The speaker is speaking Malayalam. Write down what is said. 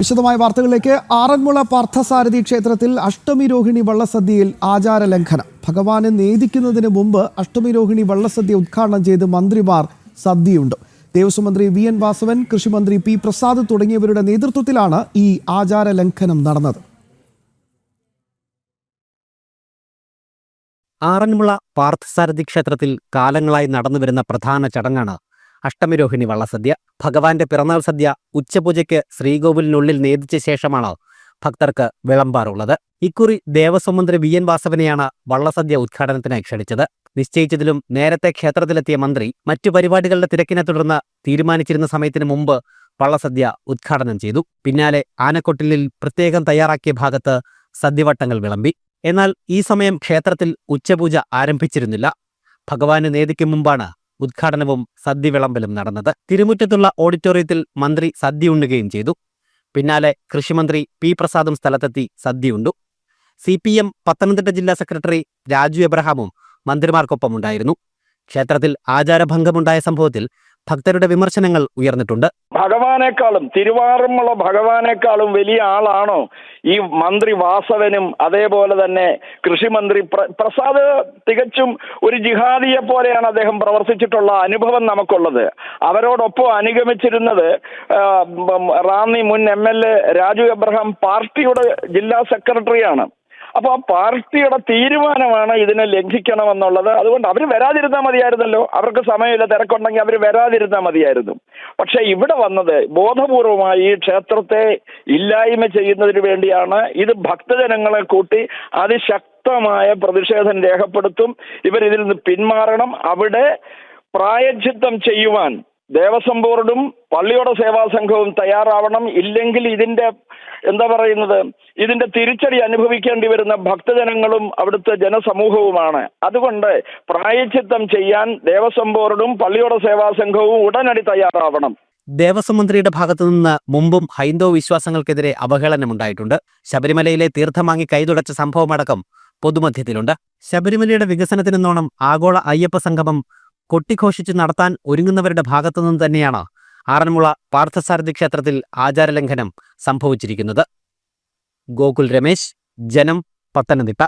വിശദമായ വാർത്തകളിലേക്ക് ആറന്മുള പാർത്ഥസാരഥി ക്ഷേത്രത്തിൽ അഷ്ടമി രോഹിണി വള്ളസദ്യയിൽ ആചാര ലംഘനം ഭഗവാനെ നേദിക്കുന്നതിന് മുമ്പ് അഷ്ടമി രോഹിണി വള്ളസദ്യ ഉദ്ഘാടനം ചെയ്ത് മന്ത്രിമാർ സദ്യയുണ്ട്. ദേവസ്വം മന്ത്രി വി എൻ വാസവൻ കൃഷിമന്ത്രി പി പ്രസാദ് തുടങ്ങിയവരുടെ നേതൃത്വത്തിലാണ് ഈ ആചാര ലംഘനം നടന്നത്. ആറന്മുള പാർത്ഥസാരഥി ക്ഷേത്രത്തിൽ കാലങ്ങളായി നടന്നുവരുന്ന പ്രധാന ചടങ്ങാണ് അഷ്ടമിരോഹിണി വള്ളസദ്യ ഭഗവാന്റെ പിറന്നാൾ സദ്യ ഉച്ചപൂജയ്ക്ക് ശ്രീകോവിലിനുള്ളിൽ നേതിച്ച ശേഷമാണ് ഭക്തർക്ക് വിളമ്പാറുള്ളത്. ഇക്കുറി ദേവസ്വം മന്ത്രി വി. എൻ. വാസവനെയാണ് വള്ളസദ്യ ഉദ്ഘാടനത്തിനായി ക്ഷണിച്ചത്. നിശ്ചയിച്ചതിലും നേരത്തെ ക്ഷേത്രത്തിലെത്തിയ മന്ത്രി മറ്റു പരിപാടികളുടെ തിരക്കിനെ തുടർന്ന് തീരുമാനിച്ചിരുന്ന സമയത്തിന് മുമ്പ് വള്ളസദ്യ ഉദ്ഘാടനം ചെയ്തു. പിന്നാലെ ആനക്കൊട്ടിലിൽ പ്രത്യേകം തയ്യാറാക്കിയ ഭാഗത്ത് സദ്യവട്ടങ്ങൾ വിളമ്പി. എന്നാൽ ഈ സമയം ക്ഷേത്രത്തിൽ ഉച്ചപൂജ ആരംഭിച്ചിരുന്നില്ല. ഭഗവാന് നേതിക്കും മുമ്പാണ് ഉദ്ഘാടനവും സദ്യ വിളമ്പലും നടന്നത്. തിരുമുറ്റത്തുള്ള ഓഡിറ്റോറിയത്തിൽ മന്ത്രി സദ്യ ഉണ്ണുകയും ചെയ്തു. പിന്നാലെ കൃഷിമന്ത്രി പി പ്രസാദും സ്ഥലത്തെത്തി സദ്യയുണ്ടു. സി പി എം പത്തനംതിട്ട ജില്ലാ സെക്രട്ടറി രാജു എബ്രഹാമും മന്ത്രിമാർക്കൊപ്പമുണ്ടായിരുന്നു. ക്ഷേത്രത്തിൽ ആചാരഭംഗമുണ്ടായ സംഭവത്തിൽ ഭക്തരുടെ വിമർശനങ്ങൾ ഉയർന്നിട്ടുണ്ട്. ഭഗവാനേക്കാളും തിരുവാറുമുള്ള ഭഗവാനേക്കാളും വലിയ ആളാണോ ഈ മന്ത്രി വാസവനും അതേപോലെ തന്നെ കൃഷിമന്ത്രി പ്ര പ്രസാദ് തികച്ചും ഒരു ജിഹാദിയെ പോലെയാണ് അദ്ദേഹം പ്രവർത്തിച്ചിട്ടുള്ള അനുഭവം നമുക്കുള്ളത്. അവരോടൊപ്പം അനുഗമിച്ചിരുന്നത് റാന്നി മുൻ M L A Raju Abraham പാർട്ടിയുടെ ജില്ലാ സെക്രട്ടറിയാണ്. അപ്പൊ ആ പാർട്ടിയുടെ തീരുമാനമാണ് ഇതിനെ ലംഘിക്കണമെന്നുള്ളത്. അതുകൊണ്ട് അവർ വരാതിരുന്നാൽ മതിയായിരുന്നല്ലോ. അവർക്ക് സമയമില്ല തിരക്കുണ്ടെങ്കിൽ അവർ വരാതിരുന്നാൽ മതിയായിരുന്നു. പക്ഷെ ഇവിടെ വന്നത് ബോധപൂർവമായി ക്ഷേത്രത്തെ ഇല്ലായ്മ ചെയ്യുന്നതിന് വേണ്ടിയാണ്. ഇത് ഭക്തജനങ്ങളെ കൂട്ടി അതിശക്തമായ പ്രതിഷേധം രേഖപ്പെടുത്തും. ഇവരിതിൽ നിന്ന് പിന്മാറണം. അവിടെ പ്രായച്ചിത്തം ചെയ്യുവാൻ ദേവസ്വം ബോർഡും പള്ളിയുടെ സേവാ സംഘവും തയ്യാറാവണം. ഇല്ലെങ്കിൽ ഇതിന്റെ എന്താ പറയുന്നത് ഇതിന്റെ തിരിച്ചടി അനുഭവിക്കേണ്ടി വരുന്ന ഭക്തജനങ്ങളും അവിടുത്തെ ജനസമൂഹവുമാണ്. അതുകൊണ്ട് പ്രായച്ചിത്തം ചെയ്യാൻ ദേവസ്വം ബോർഡും പള്ളിയുടെ സേവാ സംഘവും ഉടനടി തയ്യാറാവണം. ദേവസ്വം മന്ത്രിയുടെ ഭാഗത്തു നിന്ന് മുമ്പും ഹൈന്ദവ വിശ്വാസങ്ങൾക്കെതിരെ അവഹേളനമുണ്ടായിട്ടുണ്ട്. ശബരിമലയിലെ തീർത്ഥം വാങ്ങി കൈതുടച്ച സംഭവമടക്കം പൊതുമധ്യത്തിലുണ്ട്. ശബരിമലയുടെ വികസനത്തിനെന്നോണം ആഗോള അയ്യപ്പ സംഗമം കൊട്ടിഘോഷിച്ച് നടത്താൻ ഒരുങ്ങുന്നവരുടെ ഭാഗത്തുനിന്ന് തന്നെയാണ് ആറന്മുള പാർത്ഥസാരഥി ക്ഷേത്രത്തിൽ ആചാരലംഘനം സംഭവിച്ചിരിക്കുന്നത്. ഗോകുൽ രമേശ് ജനം പത്തനംതിട്ട.